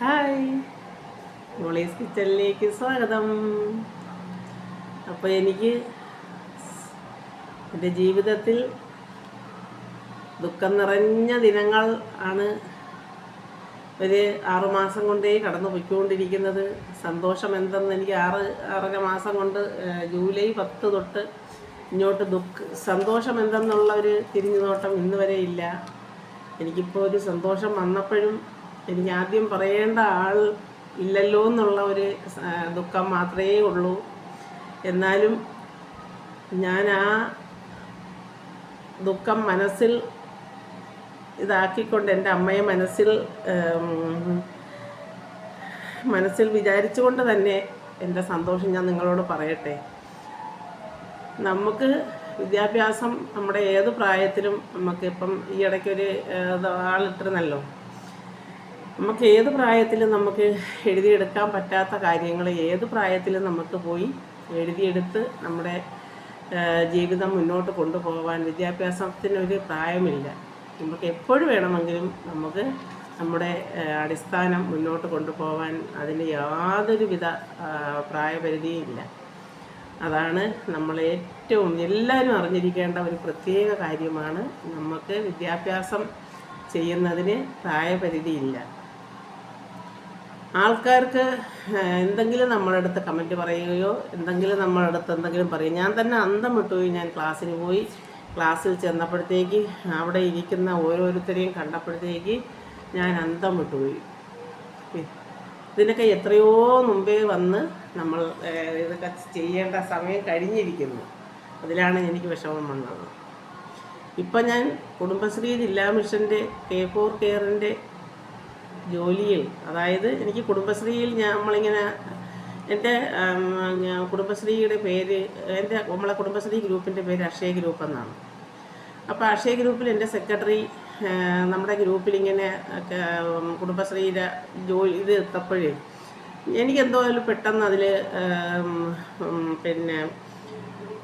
Hi. Molly's കിച്ചണിലേക്ക് സ്വാഗതം. അപ്പോൾ എനിക്ക് എന്റെ ജീവിതത്തിൽ ദുഃഖം നിറഞ്ഞ ദിനങ്ങൾ ആണ് ഒരു ആറുമാസം കൊണ്ടേ കടന്നു പോയിക്കൊണ്ടിരിക്കുന്നത്. സന്തോഷം എന്തെന്ന് എനിക്ക് ആറ് ആറര മാസം കൊണ്ട് ജൂലൈ പത്ത് തൊട്ട് ഇങ്ങോട്ട് ദുഃഖ സന്തോഷം എന്തെന്നുള്ള ഒരു തിരിഞ്ഞു നോട്ടം ഇന്ന് വരെ ഇല്ല. എനിക്കിപ്പോൾ ഒരു സന്തോഷം വന്നപ്പോഴും എനിക്ക് ആദ്യം പറയേണ്ട ആൾ ഇല്ലല്ലോ എന്നുള്ള ഒരു ദുഃഖം മാത്രമേ ഉള്ളൂ. എന്നാലും ഞാൻ ആ ദുഃഖം മനസ്സിൽ ഇതാക്കിക്കൊണ്ട് എന്റെ അമ്മയെ മനസ്സിൽ മനസ്സിൽ വിചാരിച്ചുകൊണ്ട് തന്നെ എന്റെ സന്തോഷം ഞാൻ നിങ്ങളോട് പറയട്ടെ. നമുക്ക് വിദ്യാഭ്യാസം നമ്മുടെ ഏത് പ്രായത്തിലും നമുക്ക് ഇപ്പം ഈ ഇടയ്ക്കൊരു ആളിട്ടിരുന്നല്ലോ. നമുക്ക് ഏത് പ്രായത്തിലും നമുക്ക് എഴുതിയെടുക്കാൻ പറ്റാത്ത കാര്യങ്ങൾ ഏത് പ്രായത്തിലും നമുക്ക് പോയി എഴുതിയെടുത്ത് നമ്മുടെ ജീവിതം മുന്നോട്ട് കൊണ്ടുപോകാൻ വിദ്യാഭ്യാസത്തിനൊരു പ്രായമില്ല. നമുക്ക് എപ്പോഴും വേണമെങ്കിലും നമുക്ക് നമ്മുടെ അടിസ്ഥാനം മുന്നോട്ട് കൊണ്ടുപോകാൻ അതിന് യാതൊരുവിധ വിധ പ്രായപരിധിയും ഇല്ല അതാണ് നമ്മൾ ഏറ്റവും എല്ലാവരും അറിഞ്ഞിരിക്കേണ്ട ഒരു പ്രത്യേക കാര്യമാണ്. നമുക്ക് വിദ്യാഭ്യാസം ചെയ്യുന്നതിന് പ്രായപരിധിയില്ല. ആൾക്കാർക്ക് എന്തെങ്കിലും നമ്മളെ അടുത്ത് കമന്റ് പറയുകയോ എന്തെങ്കിലും നമ്മളെ അടുത്ത് എന്തെങ്കിലും പറയും ഞാൻ തന്നെ അന്തം വിട്ടുപോയി ഞാൻ ക്ലാസ്സിന് പോയി. ക്ലാസ്സിൽ ചെന്നപ്പോഴത്തേക്ക് അവിടെ ഇരിക്കുന്ന ഓരോരുത്തരെയും കണ്ടപ്പോഴത്തേക്ക് ഞാൻ അന്തം വിട്ടുപോയി ഇതിനൊക്കെ എത്രയോ മുമ്പേ വന്ന് നമ്മൾ ഇതൊക്കെ ചെയ്യേണ്ട സമയം കഴിഞ്ഞിരിക്കുന്നു. അതിലാണ് എനിക്ക് വിഷമം വന്നത്. ഇപ്പം ഞാൻ കുടുംബശ്രീ ജില്ലാ മിഷന്റെ കെ ഫോർ കെയറിന്റെ ജോലിയിൽ അതായത് എനിക്ക് കുടുംബശ്രീയിൽ ഞാൻ നമ്മളിങ്ങനെ എന്റെ കുടുംബശ്രീയുടെ പേര് എന്റെ നമ്മളെ കുടുംബശ്രീ ഗ്രൂപ്പിന്റെ പേര് അക്ഷയ ഗ്രൂപ്പ് എന്നാണ്. അപ്പോൾ അക്ഷയ ഗ്രൂപ്പിൽ എന്റെ സെക്രട്ടറി നമ്മുടെ ഗ്രൂപ്പിൽ ഇങ്ങനെ കുടുംബശ്രീയുടെ ജോലി ഇത് എത്തപ്പോഴേ എനിക്കെന്തോ പെട്ടെന്ന് അതിൽ പിന്നെ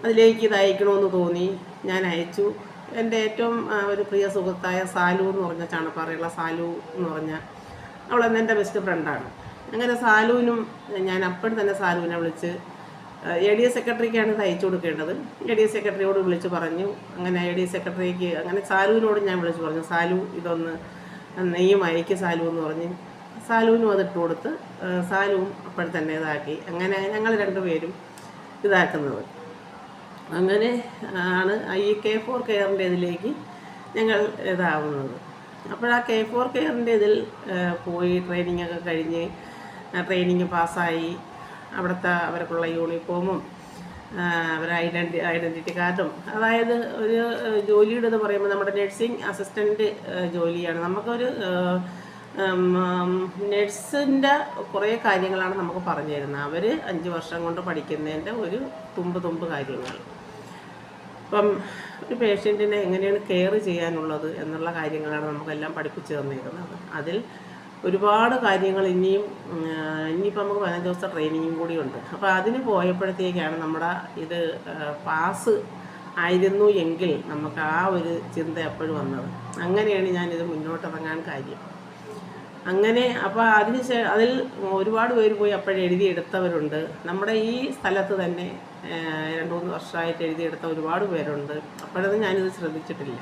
അതിലേക്ക് ഇത് അയക്കണമെന്ന് തോന്നി. ഞാൻ അയച്ചു. എന്റെ ഏറ്റവും ഒരു പ്രിയ സുഹൃത്തായ സാലു എന്ന് പറഞ്ഞ ചാണപ്പാറയുള്ള സാലു എന്ന് പറഞ്ഞ അവളെന്ന് എന്റെ ബെസ്റ്റ് ഫ്രണ്ടാണ് അങ്ങനെ സാലൂനും ഞാൻ അപ്പോഴും തന്നെ സാലൂനെ വിളിച്ച് എ ഡി എസ് സെക്രട്ടറിക്കാണ് ഇത് അയച്ചു കൊടുക്കേണ്ടത്. എ ഡി എസ് സെക്രട്ടറിയോട് വിളിച്ച് പറഞ്ഞു. അങ്ങനെ എ ഡി എസ് സെക്രട്ടറിക്ക് അങ്ങനെ സാലുവിനോട് ഞാൻ വിളിച്ച് പറഞ്ഞു സാലു ഇതൊന്ന് നെയ്യും അയക്ക് സാലു എന്ന് പറഞ്ഞ് സാലുവിനും അത് ഇട്ട് കൊടുത്ത് സാലുവും അപ്പോൾ തന്നെ ഇതാക്കി അങ്ങനെ ഞങ്ങൾ രണ്ടുപേരും ഇതാക്കുന്നത്. അങ്ങനെ ആണ് ഈ കെ ഫോർ കെയറിന്റെ ഇതിലേക്ക് ഞങ്ങൾ ഇതാവുന്നത്. അപ്പോൾ ആ കെ ഫോർ കെയറിന്റെ ഇതിൽ പോയി ട്രെയിനിങ് ഒക്കെ കഴിഞ്ഞ് ട്രെയിനിങ് പാസ്സായി. അവിടുത്തെ അവർക്കുള്ള യൂണിഫോമും അവരുടെ ഐഡന്റി ഐഡന്റിറ്റി കാർഡും. അതായത് ഒരു ജോലിയുടെ ഇത് പറയുമ്പോൾ നമ്മുടെ നഴ്സിംഗ് അസിസ്റ്റന്റ് ജോലിയാണ്. നമുക്കൊരു നഴ്സിന്റെ കുറേ കാര്യങ്ങളാണ് നമുക്ക് പറഞ്ഞു തരുന്നത്. അവർ അഞ്ച് വർഷം കൊണ്ട് പഠിക്കുന്നതിന്റെ ഒരു തുമ്പ് തുമ്പ് കാര്യങ്ങൾ. ഇപ്പം ഒരു പേഷ്യന്റിനെ എങ്ങനെയാണ് കെയർ ചെയ്യാനുള്ളത് എന്നുള്ള കാര്യങ്ങളാണ് നമുക്കെല്ലാം പഠിപ്പിച്ചു തന്നിരുന്നത്. അതിൽ ഒരുപാട് കാര്യങ്ങൾ ഇനിയും ഇനിയിപ്പോൾ നമുക്ക് പതിനഞ്ച് ദിവസത്തെ ട്രെയിനിങ്ങും കൂടിയുണ്ട് അപ്പോൾ അതിന് പോയപ്പോഴത്തേക്കാണ് നമ്മുടെ ഇത് പാസ് ആയിരുന്നു എങ്കിൽ നമുക്ക് ആ ഒരു ചിന്ത എപ്പോഴും വന്നത്. അങ്ങനെയാണ് ഞാനിത് മുന്നോട്ടിറങ്ങാൻ കാര്യം. അങ്ങനെ അപ്പോൾ അതിന് അതിൽ ഒരുപാട് പേര് പോയി അപ്പോഴെഴുതിയെടുത്തവരുണ്ട് നമ്മുടെ ഈ സ്ഥലത്ത് തന്നെ രണ്ട് മൂന്ന് വർഷമായിട്ട് എഴുതിയെടുത്ത ഒരുപാട് പേരുണ്ട്. അപ്പോഴൊന്നും ഞാനിത് ശ്രദ്ധിച്ചിട്ടില്ല.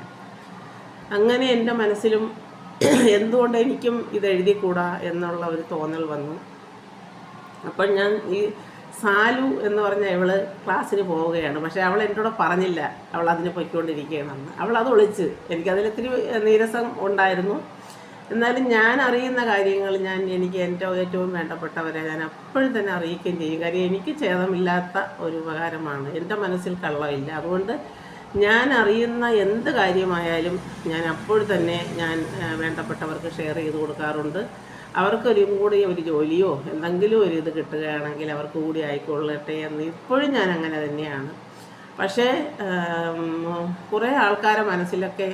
അങ്ങനെ എന്റെ മനസ്സിലും എന്തുകൊണ്ട് എനിക്കും ഇത് എഴുതിക്കൂടാ എന്നുള്ള ഒരു തോന്നൽ വന്നു. അപ്പോൾ ഞാൻ ഈ സാലു എന്ന് പറഞ്ഞ ഇവൾ ക്ലാസ്സിന് പോവുകയാണ്. പക്ഷെ അവൾ എന്നോട് പറഞ്ഞില്ല. അവൾ അതിന് പൊയ്ക്കൊണ്ടിരിക്കുകയാണെന്ന്. അവൾ അത് ഒളിച്ച്. എനിക്കതിൽ ഇത്തിരി നീരസം ഉണ്ടായിരുന്നു. എന്നാലും ഞാൻ അറിയുന്ന കാര്യങ്ങൾ ഞാൻ എനിക്ക് എന്റെ ഏറ്റവും വേണ്ടപ്പെട്ടവരെ ഞാൻ അപ്പോഴും തന്നെ അറിയിക്കുകയും ചെയ്യും. കാര്യം എനിക്ക് ഛേദമില്ലാത്ത ഒരു ഉപകാരമാണ്. എന്റെ മനസ്സിൽ കള്ളമില്ല. അതുകൊണ്ട് ഞാൻ അറിയുന്ന എന്ത് കാര്യമായാലും ഞാൻ അപ്പോൾ തന്നെ ഞാൻ വേണ്ടപ്പെട്ടവർക്ക് ഷെയർ ചെയ്ത് കൊടുക്കാറുണ്ട്. അവർക്കൊരു കൂടി ഒരു ജോലിയോ എന്തെങ്കിലും ഒരു ഇത് കിട്ടുകയാണെങ്കിൽ അവർക്ക് കൂടി ആയിക്കൊള്ളട്ടെ എന്ന് ഇപ്പോഴും ഞാൻ അങ്ങനെ തന്നെയാണ്. പക്ഷേ കുറേ ആൾക്കാരെ മനസ്സിലൊക്കെ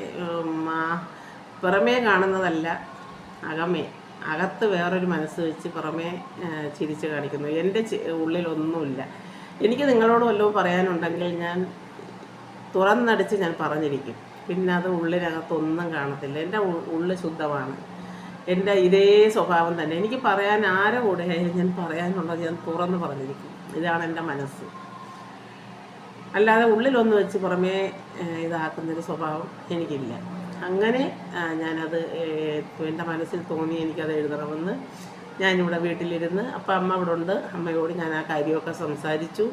പുറമേ കാണുന്നതല്ല അകമേ. അകത്ത് വേറൊരു മനസ്സ് വെച്ച് പുറമേ ചിരിച്ച് കാണിക്കുന്നു. എന്റെ ഉള്ളിലൊന്നുമില്ല എനിക്ക് നിങ്ങളോട് വല്ലതും പറയാനുണ്ടെങ്കിൽ ഞാൻ തുറന്നടിച്ച് ഞാൻ പറഞ്ഞിരിക്കും. പിന്നെ അത് ഉള്ളിനകത്തൊന്നും കാണത്തില്ല. എന്റെ ഉ- ശുദ്ധമാണ്. എന്റെ ഇതേ സ്വഭാവം തന്നെ. എനിക്ക് പറയാൻ ആരെ കൂടെ ഞാൻ പറയാനുള്ളത് ഞാൻ തുറന്ന് പറഞ്ഞിരിക്കും. ഇതാണ് എന്റെ മനസ്സ്. അല്ലാതെ ഉള്ളിലൊന്ന് വെച്ച് പുറമേ ഇതാക്കുന്നൊരു സ്വഭാവം എനിക്കില്ല. അങ്ങനെ ഞാനത് എന്റെ മനസ്സിൽ തോന്നി എനിക്കത് എഴുതണമെന്ന് ഞാനിവിടെ വീട്ടിലിരുന്ന് അപ്പം അമ്മ ഇവിടെ ഉണ്ട് അമ്മയോട് ഞാൻ ആ കാര്യമൊക്കെ സംസാരിച്ചു.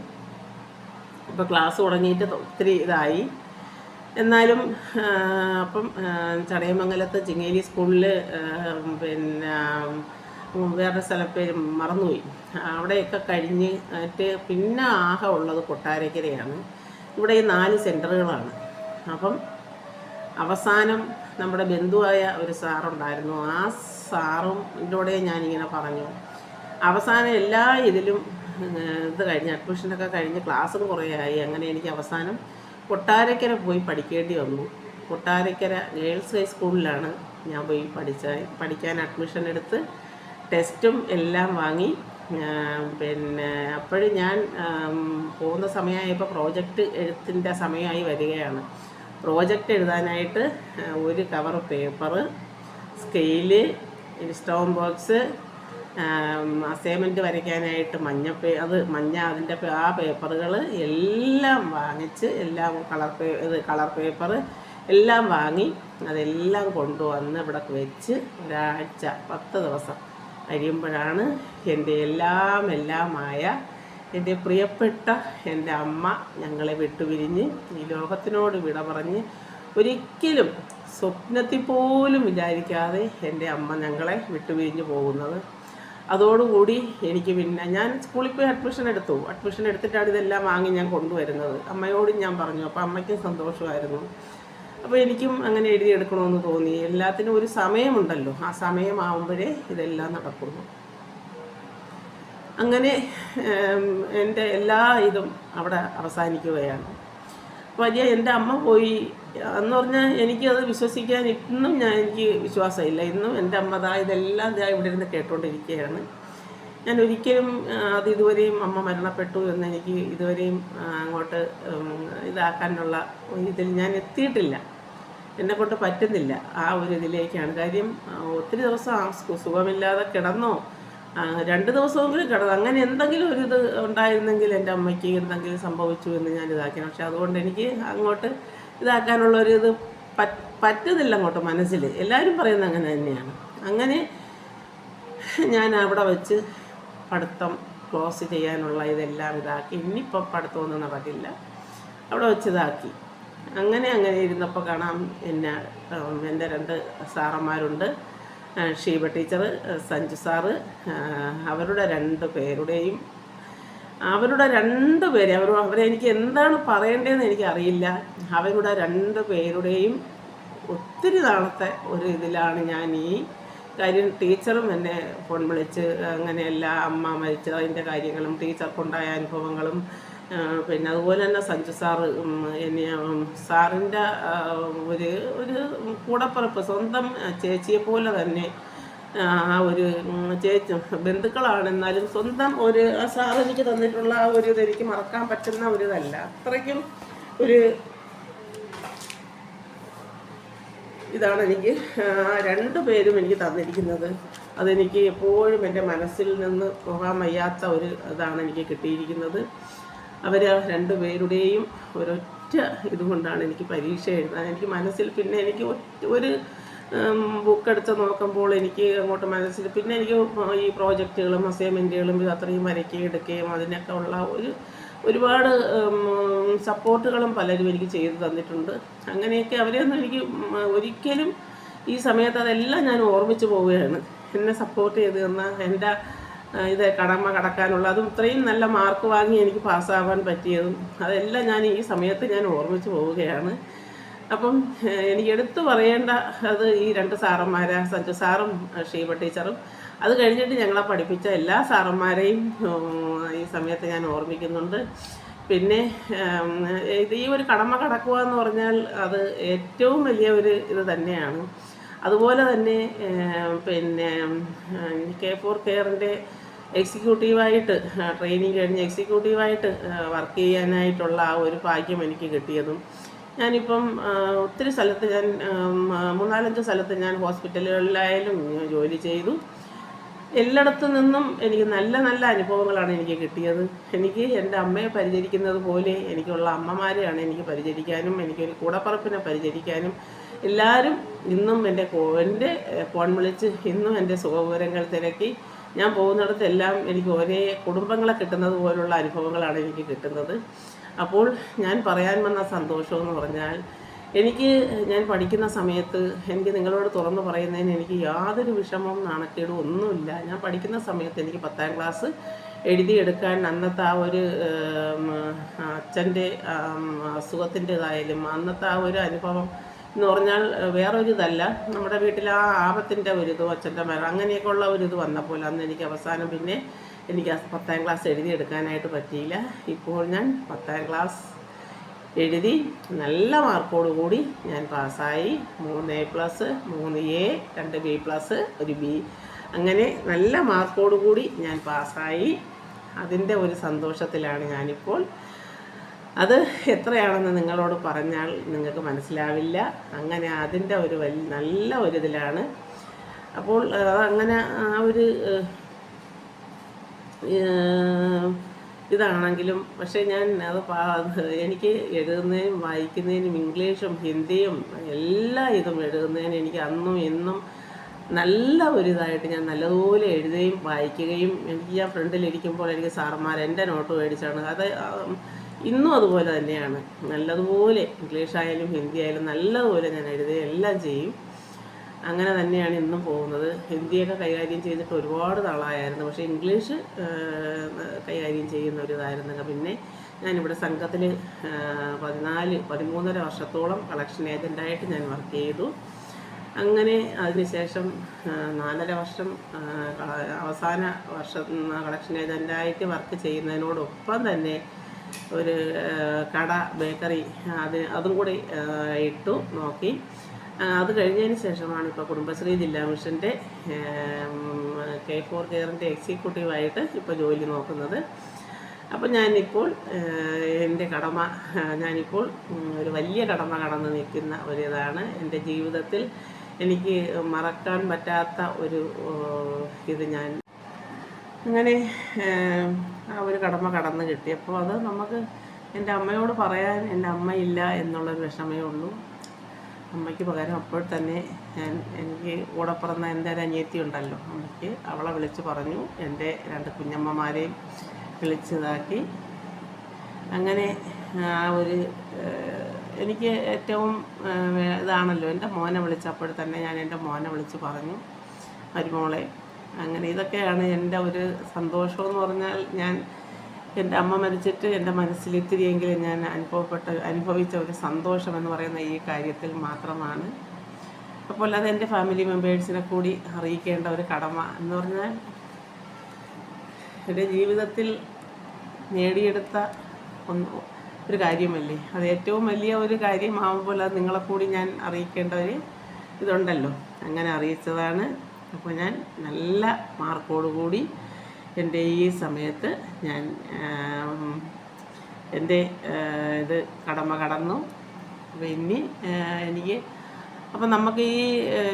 ഇപ്പോൾ ക്ലാസ് തുടങ്ങിയിട്ട് ഒത്തിരി ഇതായി. എന്നാലും അപ്പം ചടയമംഗലത്ത് ചിങ്ങേരി സ്കൂളിൽ പിന്നെ വേറെ സ്ഥലപ്പേര് മറന്നുപോയി. അവിടെയൊക്കെ കഴിഞ്ഞ് പിന്നെ ആകെ ഉള്ളത് കൊട്ടാരക്കരയാണ്. ഇവിടെ ഈ നാല് സെന്ററുകളാണ്. അപ്പം അവസാനം നമ്മുടെ ബന്ധുവായ ഒരു സാറുണ്ടായിരുന്നു. ആ സാറും ഞാനിങ്ങനെ പറഞ്ഞു. അവസാനം എല്ലാ ഇതിലും ഇത് കഴിഞ്ഞ് അഡ്മിഷനൊക്കെ കഴിഞ്ഞ് ക്ലാസ്സും കുറേ ആയി. അങ്ങനെ എനിക്ക് അവസാനം കൊട്ടാരക്കര പോയി പഠിക്കേണ്ടി വന്നു. കൊട്ടാരക്കര ഗേൾസ് ഹൈസ്കൂളിലാണ് ഞാൻ പോയി പഠിച്ച പഠിക്കാൻ അഡ്മിഷൻ എടുത്ത് ടെസ്റ്റും എല്ലാം വാങ്ങി. പിന്നെ അപ്പോഴും ഞാൻ പോകുന്ന സമയമായപ്പോൾ പ്രോജക്റ്റ് എഴുത്തിന്റെ സമയമായി വരികയാണ്. പ്രോജക്റ്റ് എഴുതാനായിട്ട് ഒരു cover paper scale stone box assignment വരയ്ക്കാനായിട്ട് മഞ്ഞ പേ അത് മഞ്ഞ അതിന്റെ ആ പേപ്പറുകൾ എല്ലാം വാങ്ങിച്ച് എല്ലാം കളർ പേ ഇത് കളർ പേപ്പർ എല്ലാം വാങ്ങി അതെല്ലാം കൊണ്ടുവന്ന് ഇവിടെ വെച്ച് ഒരാഴ്ച പത്ത് ദിവസം കഴിയുമ്പോഴാണ് എന്റെ എല്ലാം എല്ലാമായ എന്റെ പ്രിയപ്പെട്ട എന്റെ അമ്മ ഞങ്ങളെ വിട്ടുപിരിഞ്ഞ് ഈ ലോകത്തിനോട് വിട പറഞ്ഞ് ഒരിക്കലും സ്വപ്നത്തിൽ പോലും വിചാരിക്കാതെ എന്റെ അമ്മ ഞങ്ങളെ വിട്ടുപിരിഞ്ഞ് പോകുന്നത്. അതോടുകൂടി എനിക്ക് പിന്നെ ഞാൻ സ്കൂളിൽ പോയി അഡ്മിഷൻ എടുത്തു. അഡ്മിഷൻ എടുത്തിട്ടാണ് ഇതെല്ലാം വാങ്ങി ഞാൻ കൊണ്ടുവരുന്നത്. അമ്മയോടും ഞാൻ പറഞ്ഞു അപ്പോൾ അമ്മയ്ക്കും സന്തോഷമായിരുന്നു. അപ്പോൾ എനിക്കും അങ്ങനെ എഴുതിയെടുക്കണമെന്ന് തോന്നി. എല്ലാത്തിനും ഒരു സമയമുണ്ടല്ലോ. ആ സമയമാവുമ്പോഴേ ഇതെല്ലാം നടക്കുന്നു. അങ്ങനെ എന്റെ എല്ലാ ഇതും അവിടെ അവസാനിക്കുകയാണ്. വലിയ എന്റെ അമ്മ പോയി. എന്ന് പറഞ്ഞാൽ എനിക്കത് വിശ്വസിക്കാൻ ഇന്നും ഞാൻ എനിക്ക് വിശ്വാസമില്ല. ഇന്നും എന്റെ അമ്മ ദാ ഇതെല്ലാം ദാ ഇവിടെ ഇരുന്ന് കേട്ടുകൊണ്ടിരിക്കുകയാണ് ഞാൻ ഒരിക്കലും അത് ഇതുവരെയും അമ്മ മരണപ്പെട്ടു എന്ന് എനിക്ക് ഇതുവരെയും അങ്ങോട്ട് ഇതാക്കാനുള്ള ഇതിൽ ഞാൻ എത്തിയിട്ടില്ല. എന്നെ കൊണ്ട് പറ്റുന്നില്ല ആ ഒരു ഇതിലേക്കാണ്. കാര്യം ഒത്തിരി ദിവസം സുഖമില്ലാതെ കിടന്നോ രണ്ട് ദിവസമെങ്കിലും കിടന്നു. അങ്ങനെ എന്തെങ്കിലും ഒരു ഇത് ഉണ്ടായിരുന്നെങ്കിൽ എന്റെ അമ്മയ്ക്ക് എന്തെങ്കിലും സംഭവിച്ചു എന്ന് ഞാൻ ഇതാക്കിയാണ്. പക്ഷെ അതുകൊണ്ട് എനിക്ക് അങ്ങോട്ട് ഇതാക്കാനുള്ള ഒരു ഇത് പറ്റുന്നില്ല അങ്ങോട്ട് മനസ്സിൽ. എല്ലാവരും പറയുന്നത് അങ്ങനെ തന്നെയാണ്. അങ്ങനെ ഞാൻ അവിടെ വെച്ച് പഠിത്തം ക്ലോസ് ചെയ്യാനുള്ള ഇതെല്ലാം ഇതാക്കി. ഇനിയിപ്പം പഠിത്തമൊന്നും നടക്കില്ല. അവിടെ വെച്ച് ഇതാക്കി. അങ്ങനെ അങ്ങനെ ഇരുന്നപ്പോൾ കാണാം എന്നെ എന്റെ രണ്ട് സാറന്മാരുണ്ട്. ഷീബ ടീച്ചർ സഞ്ജു സാറ് അവരുടെ രണ്ട് പേരുടെയും അവരുടെ രണ്ട് പേരെ അവർ അവരെ എനിക്ക് എന്താണ് പറയേണ്ടതെന്ന് എനിക്കറിയില്ല. അവരുടെ രണ്ട് പേരുടെയും ഒത്തിരി നാളത്തെ ഒരു ഇതിലാണ് ഞാൻ ഈ കാര്യം ടീച്ചറും എന്നെ ഫോൺ വിളിച്ച് അങ്ങനെയല്ല അമ്മ മരിച്ചതിന്റെ കാര്യങ്ങളും ടീച്ചർക്കുണ്ടായ അനുഭവങ്ങളും പിന്നെ അതുപോലെ തന്നെ സഞ്ജു ഉം, എന്നെ സാറിന്റെ ഒരു ഒരു കൂടപ്പിറപ്പ് സ്വന്തം ചേച്ചിയെ പോലെ തന്നെ ആ ഒരു ചേച്ചി ബന്ധുക്കളാണെന്നാലും സ്വന്തം ഒരു സാർ എനിക്ക് തന്നിട്ടുള്ള ആ ഒരു ഇത് എനിക്ക് മറക്കാൻ പറ്റുന്ന ഒരു ഇതല്ല. അത്രയ്ക്കും ഒരു ഇതാണ് എനിക്ക് രണ്ട് പേരും എനിക്ക് തന്നിരിക്കുന്നത്. അതെനിക്ക് എപ്പോഴും എന്റെ മനസ്സിൽ നിന്ന് പോകാൻ വയ്യാത്ത ഒരു ഇതാണ് എനിക്ക് കിട്ടിയിരിക്കുന്നത്. അവർ രണ്ടുപേരുടെയും ഒരൊറ്റ ഇതുകൊണ്ടാണ് എനിക്ക് പരീക്ഷ എഴുതാൻ. എനിക്ക് മനസ്സിൽ പിന്നെ എനിക്ക് ഒരു ബുക്ക് എടുത്ത് നോക്കുമ്പോൾ എനിക്ക് അങ്ങോട്ട് മനസ്സിൽ പിന്നെ എനിക്ക് ഈ പ്രോജക്റ്റുകളും അസൈൻമെന്റുകളും അത്രയും വരയ്ക്കുകയും എടുക്കുകയും അതിനൊക്കെ ഉള്ള ഒരു ഒരുപാട് സപ്പോർട്ടുകളും പലരും എനിക്ക് ചെയ്തു തന്നിട്ടുണ്ട്. അങ്ങനെയൊക്കെ അവരെയൊന്നും എനിക്ക് ഒരിക്കലും ഈ സമയത്ത് അതെല്ലാം ഞാൻ ഓർമ്മിച്ച് പോവുകയാണ്. എന്നെ സപ്പോർട്ട് ചെയ്ത് തന്ന എന്റെ ഇത് കടമ കടക്കാനുള്ള അതും ഇത്രയും നല്ല മാർക്ക് വാങ്ങി എനിക്ക് പാസ്സാവാൻ പറ്റിയതും അതെല്ലാം ഞാൻ ഈ സമയത്ത് ഞാൻ ഓർമ്മിച്ച് പോവുകയാണ്. അപ്പം എനിക്ക് എടുത്തു പറയേണ്ട അത് ഈ രണ്ട് സാറന്മാരെ സഞ്ജു സാറും ഷീബ ടീച്ചറും. അത് കഴിഞ്ഞിട്ട് ഞങ്ങളെ പഠിപ്പിച്ച എല്ലാ സാറന്മാരെയും ഈ സമയത്ത് ഞാൻ ഓർമ്മിക്കുന്നുണ്ട്. പിന്നെ ഈ ഒരു കടമ കടക്കുക എന്ന് പറഞ്ഞാൽ അത് ഏറ്റവും വലിയ ഒരു ഇത് തന്നെയാണ്. അതുപോലെ തന്നെ പിന്നെ കെ ഫോർ കെയറിന്റെ എക്സിക്യൂട്ടീവായിട്ട് ട്രെയിനിങ് കഴിഞ്ഞ് എക്സിക്യൂട്ടീവായിട്ട് വർക്ക് ചെയ്യാനായിട്ടുള്ള ആ ഒരു ഭാഗ്യം എനിക്ക് കിട്ടിയതും ഞാനിപ്പം ഒത്തിരി സ്ഥലത്ത് ഞാൻ മൂന്നാലഞ്ച് സ്ഥലത്ത് ഞാൻ ഹോസ്പിറ്റലുകളിലായാലും ജോലി ചെയ്തു. എല്ലായിടത്തു നിന്നും എനിക്ക് നല്ല നല്ല അനുഭവങ്ങളാണ് എനിക്ക് കിട്ടിയത്. എനിക്ക് എന്റെ അമ്മയെ പരിചരിക്കുന്നത് പോലെ എനിക്കുള്ള അമ്മമാരെയാണ് എനിക്ക് പരിചരിക്കാനും എനിക്കൊരു കൂടപ്പറപ്പിനെ പരിചരിക്കാനും എല്ലാവരും ഇന്നും എന്റെ എന്റെ ഫോൺ വിളിച്ച് ഇന്നും എന്റെ സുഖവിവരങ്ങൾ തിരക്കി. ഞാൻ പോകുന്നിടത്തെല്ലാം എനിക്ക് ഒരേ കുടുംബങ്ങളെ കിട്ടുന്നത് പോലുള്ള അനുഭവങ്ങളാണ് എനിക്ക് കിട്ടുന്നത്. അപ്പോൾ ഞാൻ പറയാൻ വന്ന സന്തോഷം എന്ന് പറഞ്ഞാൽ എനിക്ക് ഞാൻ പഠിക്കുന്ന സമയത്ത് എനിക്ക് നിങ്ങളോട് തുറന്നു പറയുന്നതിന് എനിക്ക് യാതൊരു വിഷമവും നാണക്കേടും ഒന്നുമില്ല. ഞാൻ പഠിക്കുന്ന സമയത്ത് എനിക്ക് പത്താം ക്ലാസ് എഴുതിയെടുക്കാൻ അന്നത്തെ ആ ഒരു അച്ഛന്റെ അസുഖത്തിന്റെതായാലും അന്നത്തെ ആ ഒരു അനുഭവം എന്ന് പറഞ്ഞാൽ വേറൊരിതല്ല. നമ്മുടെ വീട്ടിൽ ആ ആപത്തിന്റെ ഒരു ഇത് അച്ഛന്റെ മരം അങ്ങനെയൊക്കെ ഉള്ള ഒരു ഇത് വന്നപ്പോൾ അന്ന് എനിക്ക് അവസാനം പിന്നെ എനിക്ക് പത്താം ക്ലാസ് എഴുതിയെടുക്കാനായിട്ട് പറ്റിയില്ല. ഇപ്പോൾ ഞാൻ പത്താം ക്ലാസ് എഴുതി നല്ല കൂടി ഞാൻ പാസ്സായി. മൂന്ന് എ പ്ലസ് മൂന്ന് എ രണ്ട് ബി പ്ലസ് ഒരു ബി. അങ്ങനെ നല്ല കൂടി ഞാൻ പാസ്സായി. അതിന്റെ ഒരു സന്തോഷത്തിലാണ് ഞാനിപ്പോൾ അത് എത്രയാണെന്ന് നിങ്ങളോട് പറഞ്ഞാൽ നിങ്ങൾക്ക് മനസ്സിലാവില്ല. അങ്ങനെ അതിന്റെ ഒരു വലിയ നല്ല ഒരു ഇതിലാണ്. അപ്പോൾ അങ്ങനെ ആ ഒരു ഇതാണെങ്കിലും പക്ഷേ ഞാൻ അത് എനിക്ക് എഴുതുന്നതിനും വായിക്കുന്നതിനും ഇംഗ്ലീഷും ഹിന്ദിയും എല്ലാ ഇതും എഴുതുന്നതിന് എനിക്ക് അന്നും ഇന്നും നല്ല ഒരു ഇതായിട്ട് ഞാൻ നല്ലതുപോലെ എഴുതുകയും വായിക്കുകയും എനിക്ക് ഞാൻ ഫ്രണ്ടിലിരിക്കുമ്പോൾ എനിക്ക് സാറന്മാർ എന്റെ നോട്ട് മേടിച്ചാണ്. അത് ഇന്നും അതുപോലെ തന്നെയാണ്. നല്ലതുപോലെ ഇംഗ്ലീഷായാലും ഹിന്ദി ആയാലും നല്ലതുപോലെ ഞാൻ എഴുതുകയും എല്ലാം ചെയ്യും. അങ്ങനെ തന്നെയാണ് ഇന്നും പോകുന്നത്. ഹിന്ദിയൊക്കെ കൈകാര്യം ചെയ്തിട്ട് ഒരുപാട് നാളായിരുന്നു പക്ഷേ ഇംഗ്ലീഷ് കൈകാര്യം ചെയ്യുന്ന ഒരു ഇതായിരുന്നു പിന്നെ ഞാനിവിടെ സംഘത്തിൽ പതിനാല് പതിമൂന്നര വർഷത്തോളം കളക്ഷൻ ഏജന്റായിട്ട് ഞാൻ വർക്ക് ചെയ്തു. അങ്ങനെ അതിനുശേഷം നാലര വർഷം അവസാന വർഷം കളക്ഷൻ ഏജന്റായിട്ട് വർക്ക് ചെയ്യുന്നതിനോടൊപ്പം തന്നെ ഒരു കട ബേക്കറി അത് അതും കൂടി ഇട്ടു നോക്കി. അത് കഴിഞ്ഞതിന് ശേഷമാണ് ഇപ്പോൾ കുടുംബശ്രീ ജില്ലാ മിഷന്റെ കെ ഫോർ കെയറിന്റെ എക്സിക്യൂട്ടീവായിട്ട് ഇപ്പോൾ ജോലി നോക്കുന്നത്. അപ്പോൾ ഞാനിപ്പോൾ എന്റെ കടമ ഞാനിപ്പോൾ ഒരു വലിയ കടമ കടന്ന് നിൽക്കുന്ന ഒരു ഇതാണ്. എന്റെ ജീവിതത്തിൽ എനിക്ക് മറക്കാൻ പറ്റാത്ത ഒരു ഇത് ഞാൻ അങ്ങനെ ആ ഒരു കടമ കടന്ന് കിട്ടിയപ്പോൾ അത് നമുക്ക് എന്റെ അമ്മയോട് പറയാൻ എന്റെ അമ്മയില്ല എന്നുള്ളൊരു വിഷമേ ഉള്ളൂ. അമ്മയ്ക്ക് പകരം അപ്പോൾ തന്നെ ഞാൻ എനിക്ക് കൂടെ പിറന്ന എന്റെ ഒരു അനിയത്തി ഉണ്ടല്ലോ. അമ്മയ്ക്ക് അവളെ വിളിച്ച് പറഞ്ഞു. എന്റെ രണ്ട് കുഞ്ഞമ്മമാരെയും വിളിച്ചതാക്കി. അങ്ങനെ ആ ഒരു എനിക്ക് ഏറ്റവും ഇതാണല്ലോ എന്റെ മോനെ വിളിച്ചപ്പോൾ തന്നെ ഞാൻ എന്റെ മോനെ വിളിച്ച് പറഞ്ഞു. മരുമോളെ അങ്ങനെ ഇതൊക്കെയാണ് എന്റെ ഒരു സന്തോഷം എന്ന് പറഞ്ഞാൽ ഞാൻ എന്റെ അമ്മ മരിച്ചിട്ട് എന്റെ മനസ്സിൽ ഇത്തിരിയെങ്കിലും ഞാൻ അനുഭവപ്പെട്ട അനുഭവിച്ച ഒരു സന്തോഷം എന്ന് പറയുന്ന ഈ കാര്യത്തിൽ മാത്രമാണ്. അപ്പോൾ അത് എന്റെ ഫാമിലി മെമ്പേഴ്സിനെ കൂടി അറിയിക്കേണ്ട ഒരു കടമ എന്ന് പറഞ്ഞാൽ എന്റെ ജീവിതത്തിൽ നേടിയെടുത്ത ഒന്ന് ഒരു കാര്യമല്ലേ? അത് ഏറ്റവും വലിയ ഒരു കാര്യമാകുമ്പോൾ അത് നിങ്ങളെ കൂടി ഞാൻ അറിയിക്കേണ്ട ഒരു ഇതുണ്ടല്ലോ. അങ്ങനെ അറിയിച്ചതാണ്. അപ്പോൾ ഞാൻ നല്ല മാർക്കോട് കൂടി എന്റെ ഈ സമയത്ത് ഞാൻ എന്റെ ഇത് കടമ കടന്നു. അപ്പോൾ ഇനി എനിക്ക് അപ്പം നമുക്ക് ഈ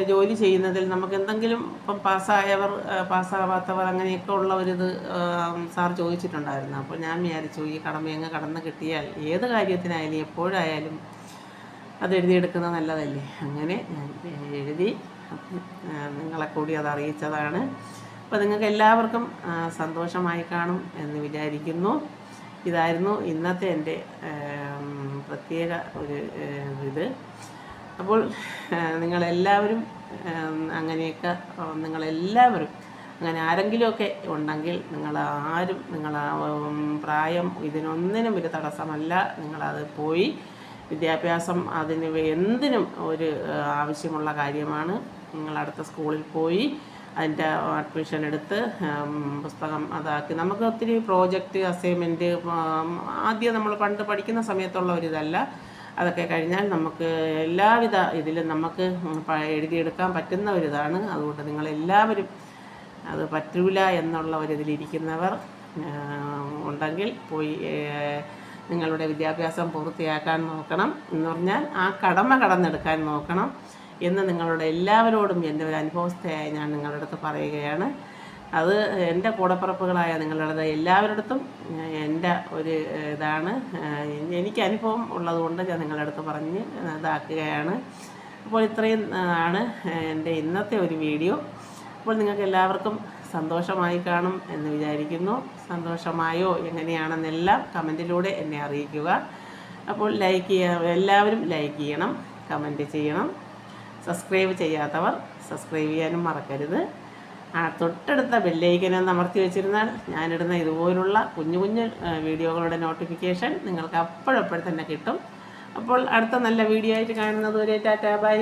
ജോലി ചെയ്യുന്നതിൽ നമുക്ക് എന്തെങ്കിലും ഇപ്പം പാസ്സായവർ പാസ്സാവാത്തവർ അങ്ങനെയൊക്കെ ഉള്ള ഒരിത് സാർ ചോദിച്ചിട്ടുണ്ടായിരുന്നു. അപ്പോൾ ഞാൻ വിചാരിച്ചു ഈ കടമയങ്ങ് കടന്ന് കിട്ടിയാൽ ഏത് കാര്യത്തിനായാലും എപ്പോഴായാലും അത് എഴുതിയെടുക്കുന്നത് നല്ലതല്ലേ? അങ്ങനെ ഞാൻ എഴുതി നിങ്ങളെ കൂടി അത് അറിയിച്ചതാണ്. അപ്പോൾ നിങ്ങൾക്ക് എല്ലാവർക്കും സന്തോഷമായി കാണും എന്ന് വിചാരിക്കുന്നു. ഇതായിരുന്നു ഇന്നത്തെ എന്റെ പ്രത്യേക ഒരു ഇത്. അപ്പോൾ നിങ്ങളെല്ലാവരും അങ്ങനെയൊക്കെ നിങ്ങളെല്ലാവരും അങ്ങനെ ആരെങ്കിലുമൊക്കെ ഉണ്ടെങ്കിൽ നിങ്ങൾ ആരും നിങ്ങൾ പ്രായം ഇതിനൊന്നിനും ഒരു തടസ്സമല്ല. നിങ്ങളത് പോയി വിദ്യാഭ്യാസം അതിന് എന്തിനും ഒരു ആവശ്യമുള്ള കാര്യമാണ്. നിങ്ങൾ അടുത്ത സ്കൂളിൽ പോയി അതിന്റെ അഡ്മിഷൻ എടുത്ത് പുസ്തകം അതാക്കി. നമുക്ക് ഒത്തിരി പ്രോജക്റ്റ് അസൈൻമെന്റ് ആദ്യം നമ്മൾ പണ്ട് പഠിക്കുന്ന സമയത്തുള്ള ഒരിതല്ല അതൊക്കെ കഴിഞ്ഞാൽ നമുക്ക് എല്ലാവിധ ഇതിലും നമുക്ക് എഴുതിയെടുക്കാൻ പറ്റുന്ന ഒരിതാണ് അതുകൊണ്ട് നിങ്ങളെല്ലാവരും അത് പറ്റൂല എന്നുള്ള ഒരിതിലിരിക്കുന്നവർ ഉണ്ടെങ്കിൽ പോയി നിങ്ങളുടെ വിദ്യാഭ്യാസം പൂർത്തിയാക്കാൻ നോക്കണം എന്ന് പറഞ്ഞാൽ ആ കടമ കടന്നെടുക്കാൻ നോക്കണം. എന്ന് നിങ്ങളുടെ എല്ലാവരോടും എന്റെ ഒരു അനുഭവസ്ഥയായി ഞാൻ നിങ്ങളുടെ അടുത്ത് പറയുകയാണ്. അത് എന്റെ കൂടപ്പിറപ്പുകളായ നിങ്ങളുടെ എല്ലാവരുടെ എന്റെ ഒരു ഇതാണ്. എനിക്ക് അനുഭവം ഉള്ളതുകൊണ്ട് ഞാൻ നിങ്ങളുടെ അടുത്ത് പറഞ്ഞ് ഇതാക്കുകയാണ്. അപ്പോൾ ഇത്രയും ആണ് എന്റെ ഇന്നത്തെ ഒരു വീഡിയോ. അപ്പോൾ നിങ്ങൾക്ക് എല്ലാവർക്കും സന്തോഷമായി കാണും എന്ന് വിചാരിക്കുന്നു. സന്തോഷമായോ എങ്ങനെയാണെന്നെല്ലാം കമന്റിലൂടെ എന്നെ അറിയിക്കുക. അപ്പോൾ ലൈക്ക് ചെയ്യുക എല്ലാവരും ലൈക്ക് ചെയ്യണം കമന്റ് ചെയ്യണം. സബ്സ്ക്രൈബ് ചെയ്യാത്തവർ സബ്സ്ക്രൈബ് ചെയ്യാനും മറക്കരുത്. ആ തൊട്ടടുത്ത ബെല്ലൈക്കൻ അമർത്തി വെച്ചിരുന്നാൽ ഞാനിടുന്ന ഇതുപോലുള്ള കുഞ്ഞു കുഞ്ഞു വീഡിയോകളുടെ നോട്ടിഫിക്കേഷൻ നിങ്ങൾക്ക് അപ്പോഴപ്പോഴും തന്നെ കിട്ടും. അപ്പോൾ അടുത്ത നല്ല വീഡിയോ ആയിട്ട് കാണുന്നത് വരെ ടാറ്റാ ബൈ.